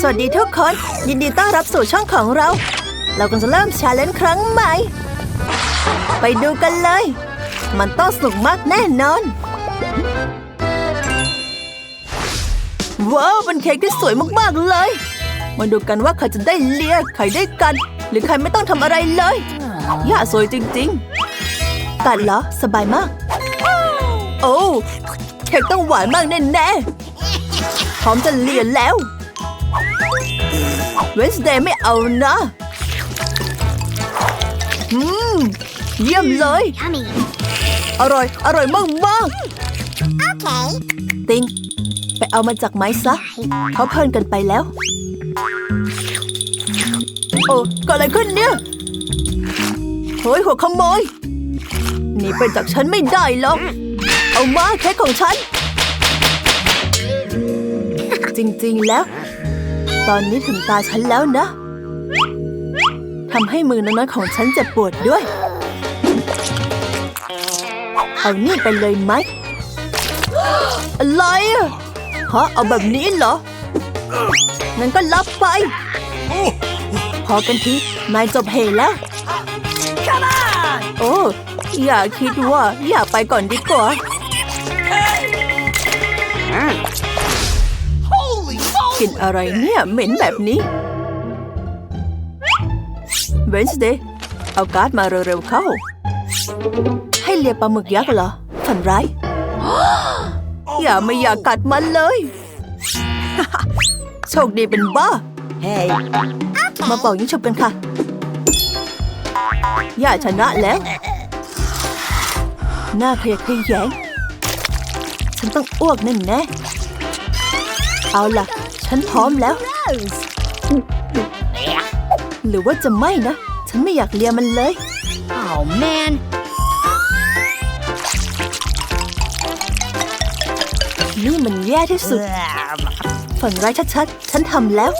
สวัสดีทุกคน ยินดีต้อนรับสู่ช่องของเรา เรากำลังจะเริ่มชาเลนจ์ครั้งใหม่ ไปดูกันเลย มันต้องสนุกมากแน่นอน ว้าวเป็นเค้กที่สวยมากๆเลย มาดูกันว่าใครจะได้เลียใครได้กัน หรือใครไม่ต้องทำอะไรเลยย่าสวยจริงๆ กัดเหรอสบายมาก โอ้เค้กต้องหวานมากแน่ๆพร้อมจะเลียแล้ว เวนสเดย์ไม่เอานะอืมเยี่ยมเลย Yummy. อร่อย อร่อยมากมาก Okay. ๆติง ไปเอามาจากไม้ซะ เขาเพลินกันไปแล้ว โอ้เก็อะไรขึ้นเนี่ยเฮ้ยหัวขโมยหนีไปจากฉันไม่ได้หรอก เอามาเค้กของฉัน จริง ๆ แล้ว ตอนนี้ถึงตาฉันแล้วนะทำให้มือน้อยๆของฉันเจ็บปวดด้วย เอานี่ไปเลยไหมอะไรอะฮะเอาแบบนี้เหรอ งั้นก็รับไป พอกันทีนายจบเหตุแล้ว โอ้ อย่าคิดว่า อย่าไปก่อนดีกว่า กินอะไรเนี่ย เหม็นแบบนี้เวนส์เดย์เอาการ์ดมาเร็วๆเข้า ให้เลียปลาหมึกยักษ์เหรอ ฝันร้าย อย่าไม่อยากกัดมันเลย โชคดีเป็นบ้า เฮ้ยมาเป่ายิงฉุบกันค่ะอย่าชนะแล้ว หน้าขยะแขยง ฉันต้องอ้วกแน่แน่ๆเอาล่ะ ฉันพร้อมแล้ว หรือว่าจะไม่นะ ฉันไม่อยากเลียมันเลย Oh man. นี่มันแย่ที่สุด ฝันร้ายชัดๆ ฉันทำแล้ว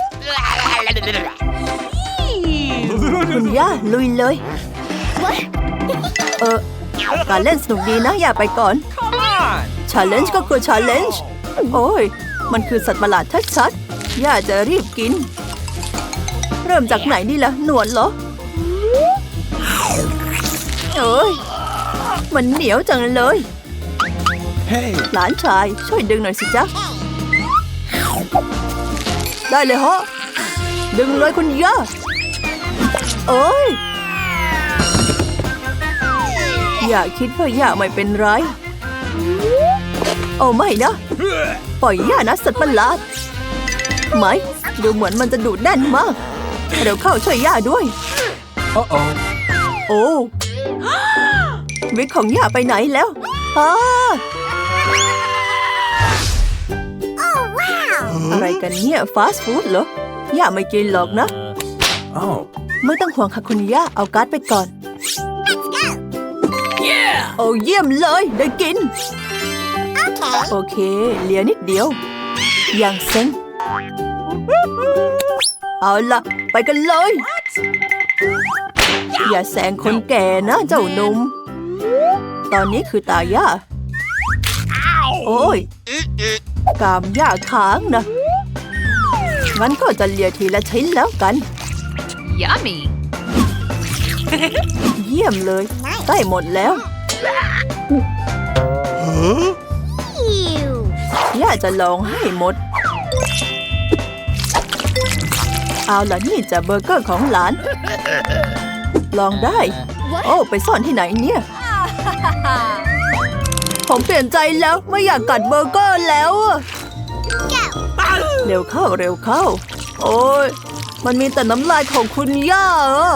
คุณย่าลุยเลย เออการเล่นสนุกดีนะ อย่าไปก่อน ชาเลนจ์ก็คือชาเลนจ์โอ้ย มันคือสัตว์ประหลาดชัดๆ ย่าจะรีบกิน เริ่มจากไหนดีล่ะ หนวดเหรอ เอ้ย มันเหนียวจังเลย Hey! หลานชายช่วยดึงหน่อยสิจ๊ะ ได้เลยฮะ ดึงเลยคุณย่าโอ้ย อย่าคิดว่าย่าไม่เป็นไร โอ้ไม่นะ ปล่อยย่านะสัตว์ประหลาดไหมดูเหมือนมันจะดูดแน่นมากเดี๋ยวเข้าช่วยย่าด้วย Uh oh. โอ้วิกของย่าไปไหนแล้วอ้า Oh wow. อะไรกันเนี่ยฟาสต์ฟู้ดเหรอย่าไม่กินหรอกนะ Oh. ไม่ต้องห่วงค่ะคุณย่าเอาการ์ดไปก่อน โอ้เยี่ยมเลยได้กิน Okay. โอเค เหลือนิดเดียว อย่างเซ็งเอาล่ะไปกันเลย อย่าแซงคนแก่นะเจ้าหนุ่ม ตอนนี้คือตาย่าโอ้ย กามย่าค้างนะ งั้นก็จะเลียทีละชิ้นแล้วกัน Yummy. เยี่ยมเลยใกล้หมดแล้ว Ew. ย่าจะลองให้หมด เอาล่ะนี่จะเบอร์เกอร์ของหลาน ลองได้ โอ้ไปซ่อนที่ไหนเนี่ย ผมเปลี่ยนใจแล้วไม่อยากกัดเบอร์เกอร์แล้วอะเร็วเข้าเร็วเข้า โอ้ยมันมีแต่น้ำลายของคุณย่าเออ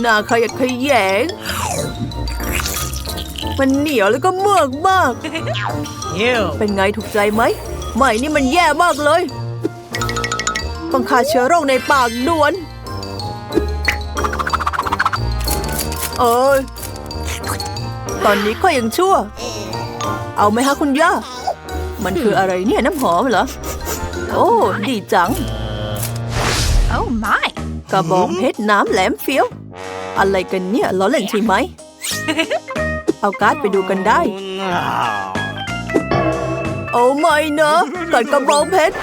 หน้าขยักขยง มันเหนียวแล้วก็เมือกมาก เป็นไงถูกใจไหม ไม่นี่มันแย่มากเลย ต้องฆ่าเชื้อโรคในปากด่วน เอ้ยตอนนี้ก็ยังชั่ว เอาไหมคะคุณย่า มันคืออะไรเนี่ยน้ำหอมเหรอ โอ้ ดีจัง Oh my. กระบองเพชรน้ำแหลมเฟี้ยว อะไรกันเนี่ยล้อเล่นใช่ไหม เอาการ์ดไปดูกันได้โอ้ไม่นะกัดกระบองเพชร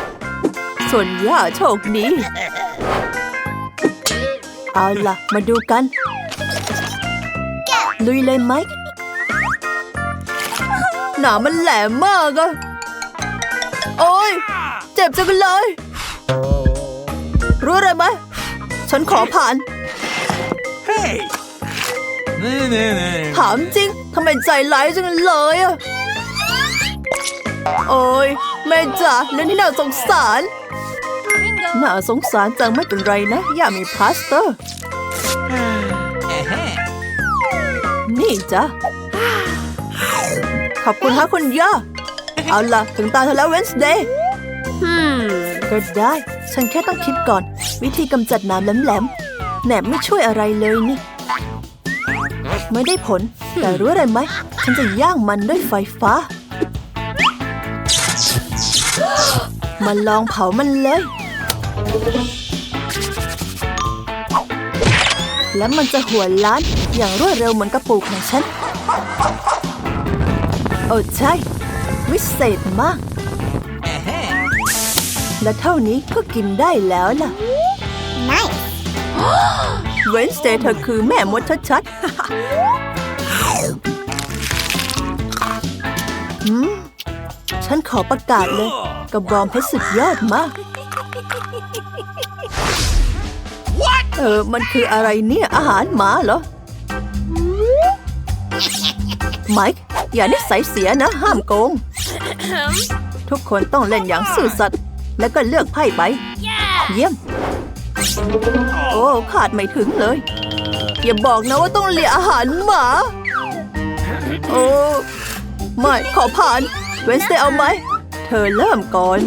ส่วนย่าโชคดี เอาล่ะ มาดูกัน ลุยเลยไหม หนามันแหลมมากอะโอ้ย เจ็บจังเลย รู้อะไรไหม ฉันขอผ่าน Hey! Nah, nah, nah. ถามจริงทำไมใจร้ายจังเลยอะโอ้ยแม่จ๋าเรื่องที่น่าสงสาร น่าสงสารจังไม่เป็นไรนะ อย่ามีพลาสเตอร์ นี่จ้ะ ขอบคุณฮะคุณย่า เอาล่ะ ถึงตาเธอแล้วเวนส์เดย์ Hmm. ก็ได้ ฉันแค่ต้องคิดก่อน วิธีกำจัดน้ำแหลมๆแหนบไม่ช่วยอะไรเลยนี่ ไม่ได้ผล แต่รู้อะไรไหม ฉันจะย่างมันด้วยไฟฟ้า มาลองเผามันเลย และมันจะหัวล้าน อย่างรวดเร็วเหมือนกระปุกของฉัน โอ้ใช่ วิเศษมาก และเท่านี้ก็กินได้แล้วล่ะ Nice. เวนสเตย์เธอคือแม่มดชัดๆ หืมฉันขอประกาศเลยกระบองเพชรสุดยอดมาก เออ มันคืออะไรเนี่ย อาหารหมาเหรอ ไมค์อย่านิสัยเสียนะ ห้ามโกง ทุกคนต้องเล่นอย่างซื่อสัตย์แล้วก็เลือกไพ่ไป เยี่ยม โอ้ ขาดไม่ถึงเลย อย่าบอกนะว่าต้องเลียอาหารหมา โอ้ไม่ขอผ่านเวนสเตย์เอาไหม เธอเริ่มก่อน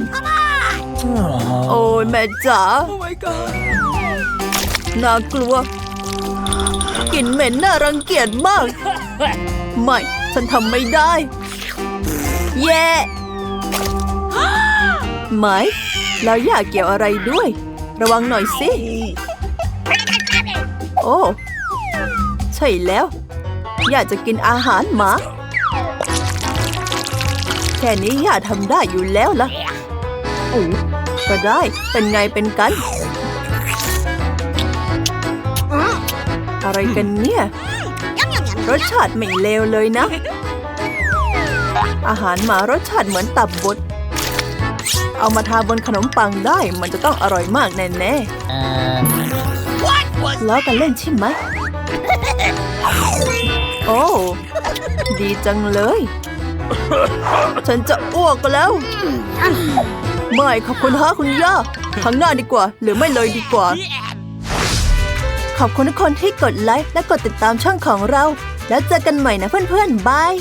Aw. โอ้ยแม่จ๋า Oh my god. น่ากลัวกลิ่นเหม็นน่ารังเกียจมาก ไม่ ฉันทำไม่ได้แย่ไหม แล้วอยากเกี่ยวอะไรด้วย ระวังหน่อยสิ โอ้ใช่แล้ว อยากจะกินอาหารหมา แค่นี้ย่าทำได้อยู่แล้วล่ะโอ้ก็ได้เป็นไงเป็นกัน อะไรกันเนี่ย Yum, yum, yum. รสชาติไม่เลวเลยนะ อาหารหมารสชาติเหมือนตับบดเอามาทาบนขนมปังได้มันจะต้องอร่อยมากแน่ๆล้อกันเล่นใช่ไหม โอ้ ดีจังเลย ฉันจะอ้วกแล้ว ไม่ขอบคุณฮะคุณย่าทางหน้าดีกว่า หรือไม่เลยดีกว่า ขอบคุณทุกคนที่กดไลค์และกดติดตามช่องของเรา แล้วเจอกันใหม่นะเพื่อนๆ บาย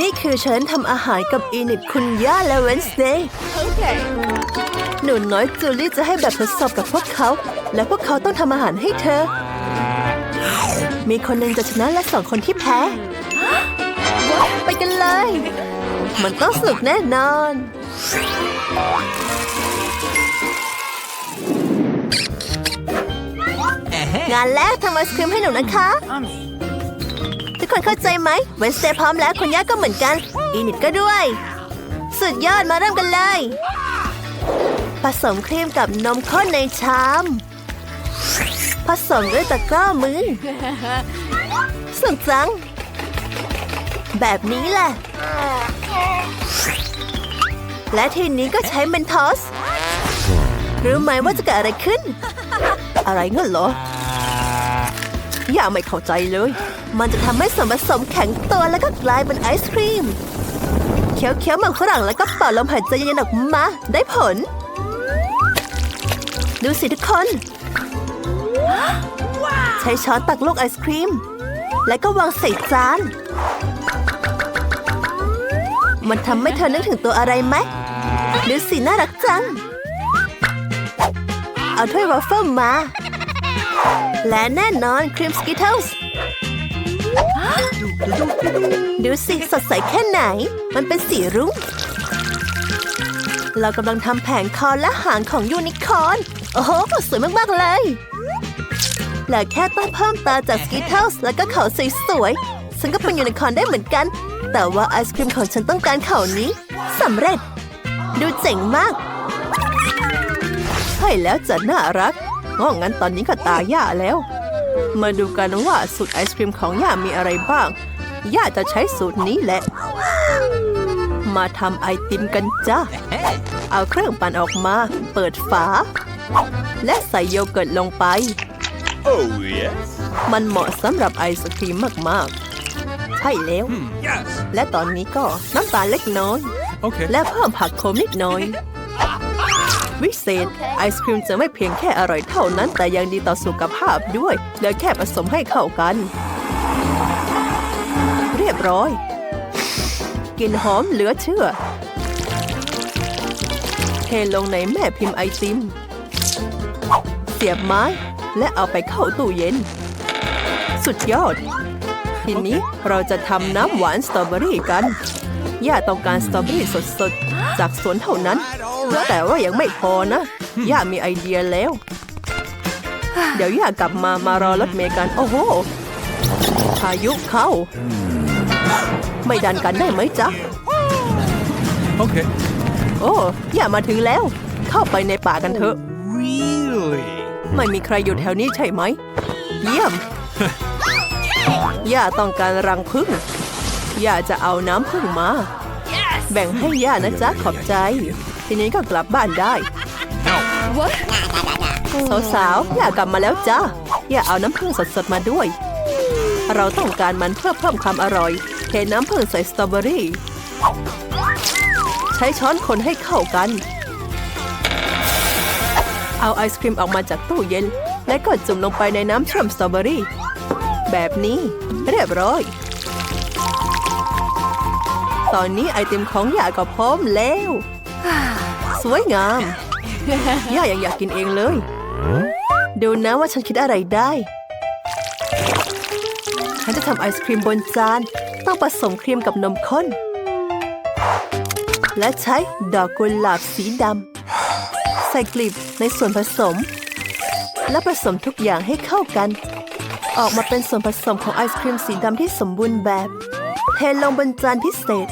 นี่คือฉันทำอาหารกับอีนิดคุณย่าและเวนสเดย์หนูน้อยจูลี่จะให้แบบทดสอบกับพวกเขา และพวกเขาต้องทำอาหารให้เธอ มีคนหนึ่งจะชนะและสองคนที่แพ้ ไปกันเลย มันต้องสนุกแน่นอน งานแรกทำไอศครีมให้หนูนะคะทุก คนเข้าใจไหมเวนสเตย์พร้อมแล้วคุณย่าก็เหมือนกัน อีนิดก็ด้วย สุดยอดมาเริ่มกันเลย ผสมครีมกับนมข้นในชาม ผสมด้วยตะกร้อมือสุดจัง แบบนี้แหละ และทีนี้ก็ใช้เมนทอส รู้ไหมว่าจะเกิดอะไรขึ้น อะไรเงี้ยเหรอ อย่าไม่เข้าใจเลย มันจะทำให้ส่วนผสมแข็งตัวแล้วก็กลายเป็นไอศครีม เคี้ยวๆมันฝรั่งแล้วก็เป่าลมหายใจเย็นๆออกมา ได้ผล ดูสิทุกคน ใช้ช้อนตักลูกไอศครีม แล้วก็วางใส่จาน มันทำให้เธอนึกถึงตัวอะไรไหมดูสิน่ารักจัง เอาถ้วยวอฟเฟิลมา และแน่นอนครีมสกิทเทิลส์ ดูสิสดใสแค่ไหน มันเป็นสีรุ้ง เรากำลังทำแผงคอและหางของยูนิคอร์น โอ้โห สวยมาก ๆ เลยเหลือแค่ต้องเพิ่มตาจากสกิทเทลส์แล้วก็เขาสวยๆ ฉันก็เป็นยูนิคอร์นได้เหมือนกัน แต่ว่าไอศครีมของฉันต้องการเขานี้สำเร็จ ดูเจ๋งมากใช่แล้วจะน่ารักง้องั้นตอนนี้ก็ตาย่าแล้ว มาดูกันว่าสูตรไอศครีมของย่ามีอะไรบ้าง ย่าจะใช้สูตรนี้แหละ มาทำไอติมกันจ้า Hey. เอาเครื่องปั่นออกมา เปิดฝา และใส่โยเกิร์ตลงไป Oh, yes. มันเหมาะสำหรับไอศครีมมากๆ ใช่แล้ว Hmm, yes. และตอนนี้ก็น้ำตาลเล็กน้อย Okay. และเพิ่มผักโขมนิดหน่อย วิเศษ ไอศครีมจะไม่เพียงแค่อร่อยเท่านั้น แต่ยังดีต่อสุขภาพด้วยเหลือแค่ผสมให้เข้ากัน เรียบร้อยกลิ่นหอมเหลือเชื่อ เทลงในแม่พิมพ์ไอติม เสียบไม้ และเอาไปเข้าตู้เย็น สุดยอด ทีนี้เราจะทำน้ำหวานสตรอเบอรี่กัน ย่าต้องการสตรอเบอรี่สดๆ จากสวนเท่านั้นแต่ว่ายังไม่พอนะ ย่ามีไอเดียแล้ว เดี๋ยวย่ากลับมามารอรถเมย์กัน โอ้โห พายุเข้า ไม่ดันกันได้ไหมจ๊ะ Okay. โอ้ย่ามาถึงแล้ว เข้าไปในป่ากันเถอะ Really? ไม่มีใครอยู่แถวนี้ใช่ไหม เยี่ยม ย่าต้องการรังผึ้งย่าจะเอาน้ำผึ้งมา Yes! แบ่งให้ย่านะจ๊ะขอบใจ ทีนี้ก็กลับบ้านได้ No. What? สาวๆย่ากลับมาแล้วจ้าย่าเอาน้ำผึ้งสดๆมาด้วย เราต้องการมันเพื่อเพิ่มความอร่อย เทน้ำผึ้งใส่สตรอเบอรี่ ใช้ช้อนคนให้เข้ากัน เอาไอศครีมออกมาจากตู้เย็น และก็จุ่มลงไปในน้ำเชื่อมสตรอเบอรี่ แบบนี้เรียบร้อย ตอนนี้ไอติมของย่าก็พร้อมแล้ว สวยงามย่ายังอยากกินเองเลย ดูนะว่าฉันคิดอะไรได้ ฉันจะทำไอศครีมบนจาน ต้องผสมครีมกับนมข้น และใช้ดอกกุหลาบสีดำใส่กลีบในส่วนผสม และผสมทุกอย่างให้เข้ากัน ออกมาเป็นส่วนผสมของไอศครีมสีดำที่สมบูรณ์แบบ เทลงบนจานพิเศษ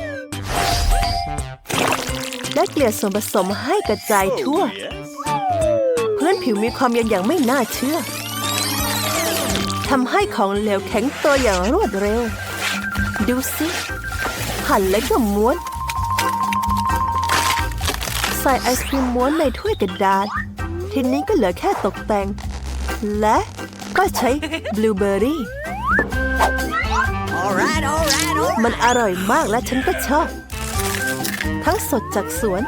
และเกลี่ยส่วนผสมให้กระจายทั่ว พื้นผิวมีความเย็นอย่างไม่น่าเชื่อทำให้ของเหลวแข็งตัวอย่างรวดเร็ว ดูสิหั่นแล้วก็ม้วน ใส่ไอศครีมม้วนในถ้วยกระดาษ ทีนี้ก็เหลือแค่ตกแต่ง และก็ใช้บลูเบอร์รี่ All right, all right, all มันอร่อยมากและฉันก็ชอบ ทั้งสดจากสวน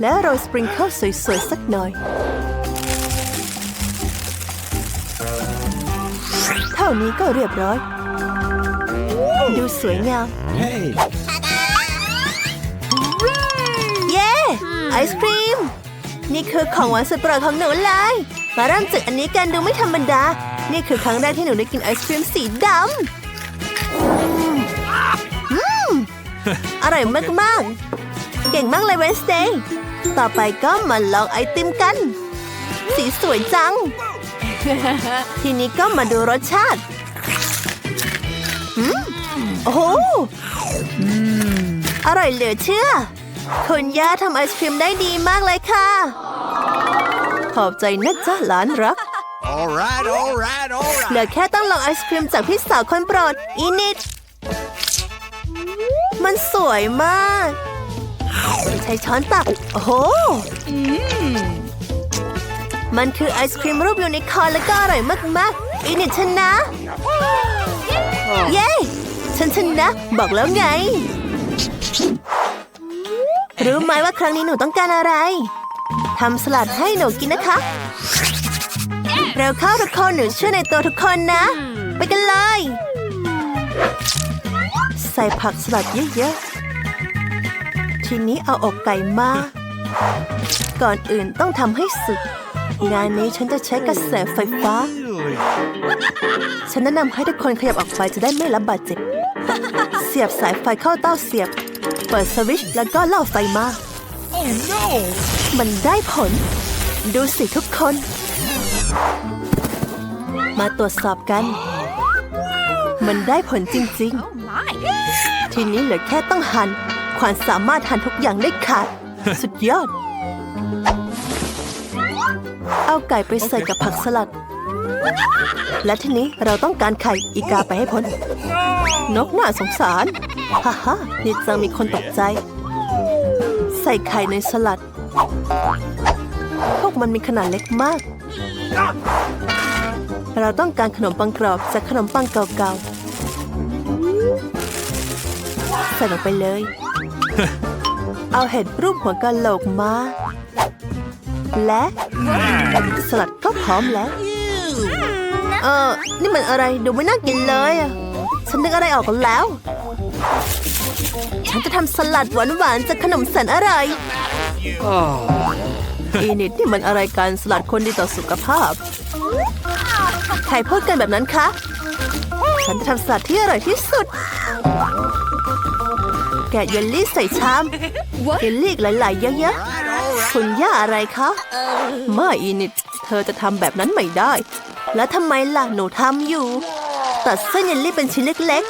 และโรยสปริงเกิลสวยๆ สักหน่อย เท่านี้ก็เรียบร้อย ดูสวยงาม Hey. เย้ ไอศครีม นี่คือของหวานสุดโปรดของหนูเลย มาเริ่มจากอันนี้กันดูไม่ธรรมดา นี่คือครั้งแรกที่หนูได้กินไอศครีมสีดำ อร่อยมากๆ เก่งมากเลยเวนสเดย์ต่อไปก็มาลองไอติมกัน สีสวยจัง ทีนี้ก็มาดูรสชาติอืมโอ้โหอร่อยเหลือเชื่อ คุณย่าทำไอศครีมได้ดีมากเลยค่ะ ขอบใจนะจ๊ะหลานรัก All right, all right, all เหลือแค่ต้องลองไอศครีมจากพี่สาวคนโปรดอีนิด มันสวยมาก ใช้ช้อนตัก โอ้โห มันคือไอศครีมรูปยูนิคอร์นแล้วก็อร่อยมากๆ อีนิดชนะ เย้ ฉันชนะ บอกแล้วไง รู้ไหมว่าครั้งนี้หนูต้องการอะไร ทำสลัดให้หนูกินนะคะ เร็วเข้าทุกคนหนูเชื่อในตัวทุกคนนะ ไปกันเลยใส่ผักสลัดเยอะๆ ทีนี้เอาอกไก่มา ก่อนอื่นต้องทำให้สุด งานนี้ฉันจะใช้กระแสไฟฟ้า ฉันแนะนำให้ทุกคนขยับออกไปจะได้ไม่รับบาดเจ็บ เสียบสายไฟเข้าเต้าเสียบ เปิดสวิตช์แล้วก็ล่อไฟมา Oh no! มันได้ผล ดูสิทุกคน มาตรวจสอบกัน มันได้ผลจริง Oh my. ๆ ทีนี้เหลือแค่ต้องหัน่นความสามารถหั่นทุกอย่างได้ขาด สุดยอด เอาไก่ไปใส่กับผักสลัด และทีนี้เราต้องการไข่อีกาไปให้พ้น นกน่าสงสาร ฮ่าฮ่านี่จังมีคนตกใจ ใส่ไข่ในสลัด พวกมันมีขนาดเล็กมาก เราต้องการขนมปังกรอบจากขนมปังเก่าๆ ใส่ลงไปเลย เอาเห็ดรูปหัวกะโหลกมา และสลัดก็พร้อมแล้ว เออ นี่มันอะไรดูไม่น่ากินเลยอะฉันนึกอะไรออกแล้ว ฉันจะทำสลัดหวานๆจากขนมแสนอร่อยอีนิดนี่มันอะไรกันสลัดคนดีต่อสุขภาพ ใครพูดกันแบบนั้นคะ ฉันจะทำสลัดที่อร่อยที่สุด แกะเยลลี่ใส่ชามเยลลี่อีกหลายๆ เยอะๆคุณย่าอะไรคะไม่อีนิดเธอจะทำแบบนั้นไม่ได้ แล้วทำไมล่ะหนูทำอยู่ ตัดเส้นเยลลี่เป็นชิ้นเล็ก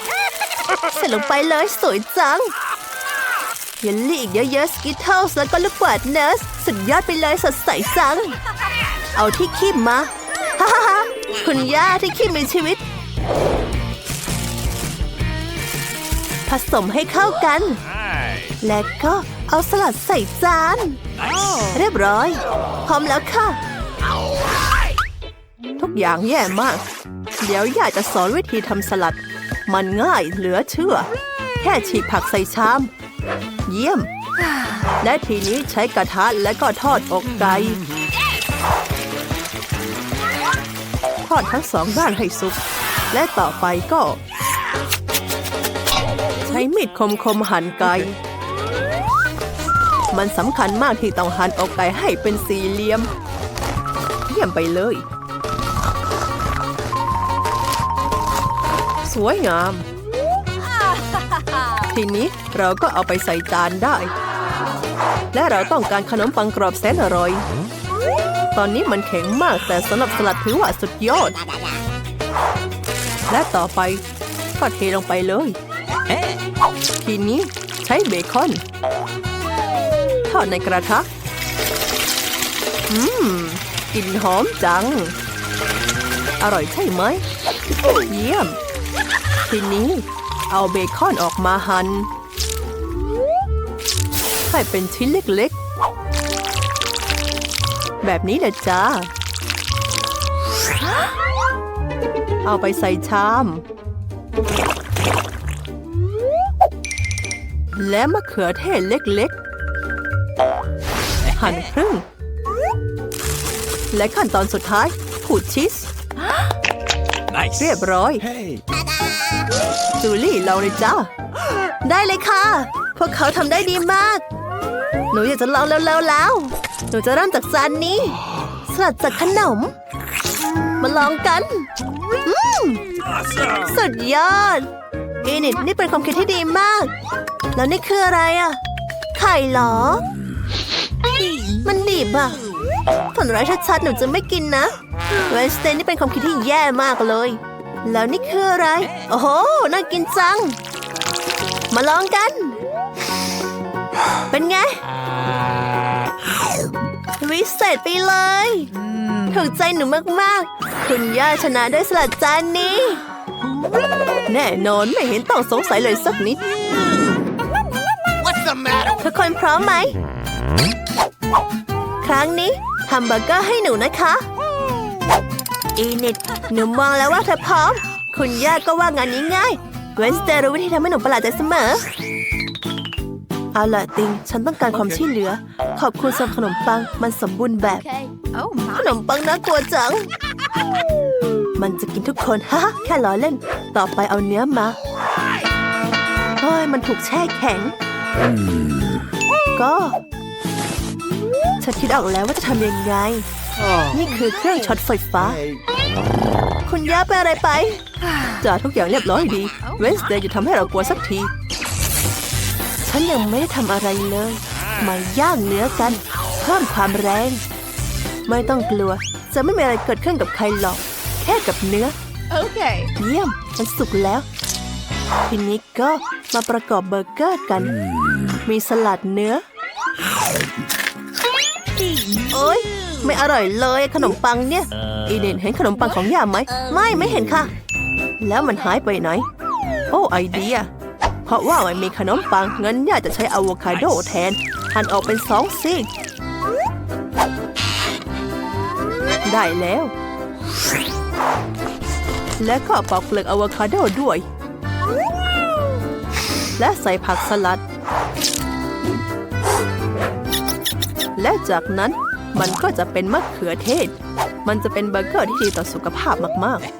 ๆใส่ลงไปเลยสวยจังเยลลี่อีกเยอะๆสกิทเทิลแล้วก็ลูกกวาดเนสสุดยอดไปเลยสดใสจัง เอาที่คีบมาฮ่าฮ่าฮ่าคุณย่าที่คีบมีชีวิต ผสมให้เข้ากัน และก็เอาสลัดใส่จาน เรียบร้อย พร้อมแล้วค่ะ ทุกอย่างแย่มาก เดี๋ยวย่าจะสอนวิธีทำสลัด มันง่ายเหลือเชื่อ แค่ฉีกผักใส่ชาม เยี่ยม และทีนี้ใช้กระทะและก็ทอดอกไก่ทอดทั้งสองด้านให้สุก และต่อไปก็ใช้มีดคมๆหั่นไก่ มันสำคัญมากที่ต้องหั่นอกไก่ให้เป็นสี่เหลี่ยม เยี่ยมไปเลย สวยงาม ทีนี้เราก็เอาไปใส่จานได้ และเราต้องการขนมปังกรอบแสนอร่อย ตอนนี้มันแข็งมากแต่สำหรับสลัดถือว่าสุดยอด และต่อไปก็เทลงไปเลย ทีนี้ใช้เบคอนทอดในกระทะ อืมกลิ่นหอมจัง อร่อยใช่ไหม เยี่ยม ทีนี้เอาเบคอนออกมาหัน่นให้เป็นชิ้นเล็กๆ แบบนี้แหละจ้า เอาไปใส่ชาม และมะเขือเทศเล็กๆ หั่นครึ่ง และขั้นตอนสุดท้ายขูดชีส Nice. เรียบร้อย Hey. จูลี่เราเลยจ้า ได้เลยค่ะ พวกเขาทำได้ดีมาก หนูอยากจะลองเร็วๆแล้ว หนูจะเริ่มจากจานนี้ สลัดจากขนม มาลองกันอืม Awesome. สุดยอดอีนิดนี่เป็นความคิดที่ดีมาก แล้วนี่คืออะไรอะ ไข่เหรอ มันดิบอะฝันร้ายชัดๆหนูจะไม่กินนะเวสเตนนี่เป็นความคิดที่แย่มากเลย แล้วนี่คืออะไร โอ้โห น่ากินจัง มาลองกัน เป็นไง วิเศษไปเลย ถูกใจหนูมากๆ คุณย่าชนะด้วยสลัดจานนี้ แน่นอนไม่เห็นต้องสงสัยเลยสักนิด ทุกคนพร้อมไหม ครั้งนี้ทำเบอร์เกอร์ให้หนูนะคะ อีนิดหนูมองแล้วว่าเธอพร้อม คุณย่าก็ว่างานนี้ง่าย เวนสเตย์รู้วิธีทำให้หนูประหลาดใจเสมอ เอาล่ะติง ฉันต้องการความช่วยเหลือ ขอบคุณสำหรับขนมปัง มันสมบูรณ์แบบ Oh ข my. นมปังน่ากลัวจัง มันจะกินทุกคนฮะแค่ล้อเล่น ต่อไปเอาเนื้อมาเฮ้ยมันถูกแช่แข็ง ก็ ฉันคิดออกแล้วว่าจะทำยังไง นี่คือเครื่องช็อตไฟฟ้า คุณย่าเป็นอะไรไปจ่าทุกอย่างเรียบร้อยดี เวนสเดย์จะทำให้เรากลัวสักที ฉันยังไม่ได้ทำอะไรเลย มาย่างเนื้อกัน เพิ่มความแรง ไม่ต้องกลัว จะไม่มีอะไรเกิดขึ้นกับใครหรอก แค่กับเนื้อ Okay. เยี่ยม มันสุกแล้ว ทีนี้ก็มาประกอบเบอร์เกอร์กัน มีสลัดเนื้อ โอ๊ย ไม่อร่อยเลยขนมปังเนี่ย อีเดนเห็นขนมปังของย่าไหม ไม่ไม่เห็นค่ะ แล้วมันหายไปไหน โอ้ไอเดีย เพราะว่ามันมีขนมปังงั้นย่าจะใช้อะโวคาโดแทน หั่นออกเป็นสองซีก ได้แล้ว และก็ปอกเปลือกอะโวคาโดด้วย และใส่ผักสลัด และจากนั้นมันก็จะเป็นมะเขือเทศ มันจะเป็นเบอร์เกอร์ที่ดีต่อสุขภาพมากๆ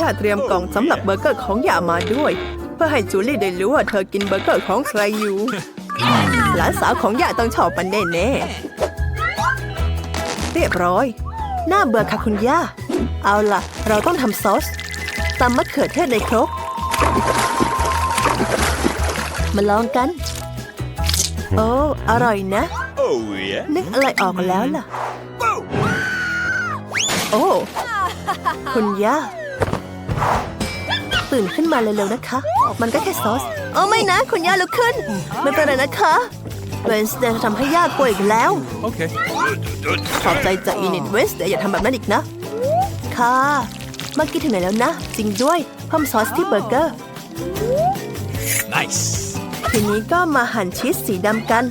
ย่าเตรียมกล่องสำหรับเบอร์เกอร์ของย่ามาด้วย เพื่อให้จูลี่ได้รู้ว่าเธอกินเบอร์เกอร์ของใครอยู่ หลานสาวของย่าต้องชอบมันแน่ๆเรียบร้อย น่าเบื่อค่ะคุณย่า เอาล่ะ เราต้องทำซอสตำมะเขือเทศในครก มาลองกัน โอ้ อร่อยนะ Oh, yeah. นึกอะไรออกแล้วล่ะ โอ้ คุณย่า ตื่นขึ้นมาเร็วๆนะคะ มันก็แค่ซอสโอ้ไม่นะ คุณย่าลุกขึ้น ไม่เป็นไรนะคะเวนสเดย์จะทำให้ย่ากลัวอีกแล้ว Okay. ขอบใจจากอินิดเวสแต่อย่าทำแบบนั้นอีกนะ ค่ะเมื่อกี้ถึงไหนแล้วนะ จริงด้วยเพิ่มซอสที่เบอร์เกอร์ Nice. ทีนี้ก็มาหั่นชีสสีดำกัน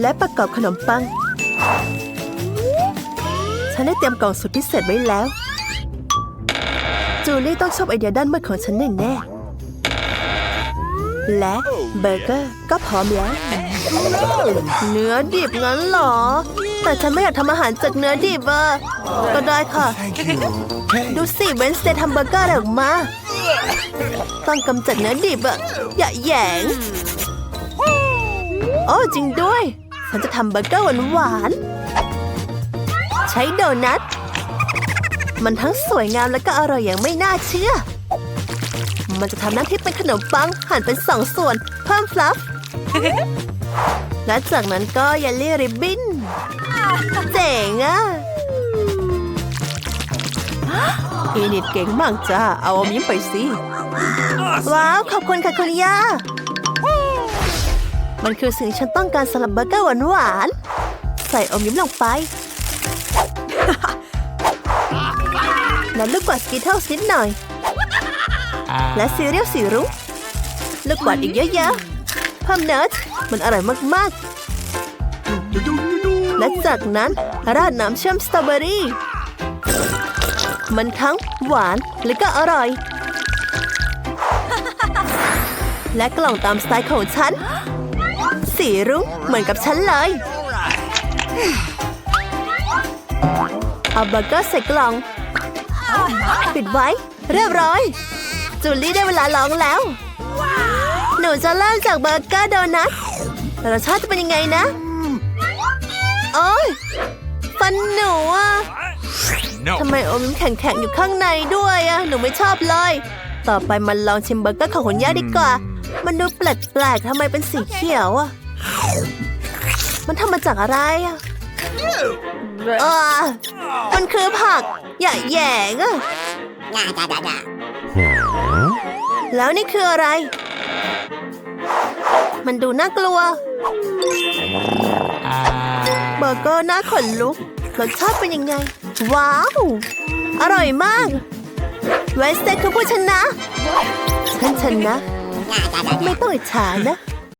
และประกอบขนมปัง ฉันได้เตรียมกล่องสุดพิเศษไว้แล้ว จูลี่ต้องชอบไอเดียด้านมืดของฉันแน่ๆและเบอร์เกอร์ก็พร้อมแล้วเนื้อดิบงั้นเหรอ แต่ฉันไม่อยากทำอาหารจากเนื้อดิบเอะก็ได้ค่ะ ดูสิเวนสเตย์ทำเบอร์เกอร์ออกมา ต้องกำจัดเนื้อดิบอะอย่าแยงโอ้จริงด้วย ฉันจะทำเบอร์เกอร์หวานๆใช้โดนัท มันทั้งสวยงามและก็อร่อยอย่างไม่น่าเชื่อ มันจะทำหน้าที่เป็นขนมปังหั่นเป็นสองส่วน เพิ่มฟลัฟและจากนั้นก็เยลลี่ริบบิ้น เจ๋งอะ อีนิดเก่งมากจ้า เอาอมยิ้มไปสิ ว้าว ขอบคุณค่ะคุณย่า มันคือสิ่งที่ฉันต้องการสำหรับเบอร์เกอร์หวานๆ ใส่อมยิ้มลงไป และลูกกวาดสกิทเทิลนิดหน่อย และซีเรียลสีรุ้งลูกกวาดอีกเยอะๆเพิ่มเนิร์ดมันอร่อยมากๆ และจากนั้นราดน้ำเชื่อมสตรอเบอรี่ มันทั้งหวานและก็อร่อย และกล่องตามสไตล์ของฉัน สีรุ้งเหมือนกับฉันเลยเอาเบอร์เกอร์ใส่กล่อง ปิดไว้ เรียบร้อย จูลี่ได้เวลาลองแล้ว หนูจะเริ่มจากเบอร์เกอร์โดนัทรสชาติจะเป็นยังไงนะ โอ้ยฟันหนูอะ ทำไมอมยิ้มแข็งๆอยู่ข้างในด้วยอะหนูไม่ชอบเลย ต่อไปมันลองชิมเบอร์เกอร์ของคุณย่าดีกว่า มันดูแปลกๆทำไมเป็นสีเขียวอะมันทำมาจากอะไรอะเออมันคือผัก อย่าแหยงอะ Da da da da. แล้วนี่คืออะไร มันดูน่ากลัว เบอร์เกอร์น่าขนลุกรสชาติเป็นยังไง ว้าว อร่อยมาก เวสเซ็ตคือผู้ชนะฉันชนะ ไม่ต้องอิจฉานะ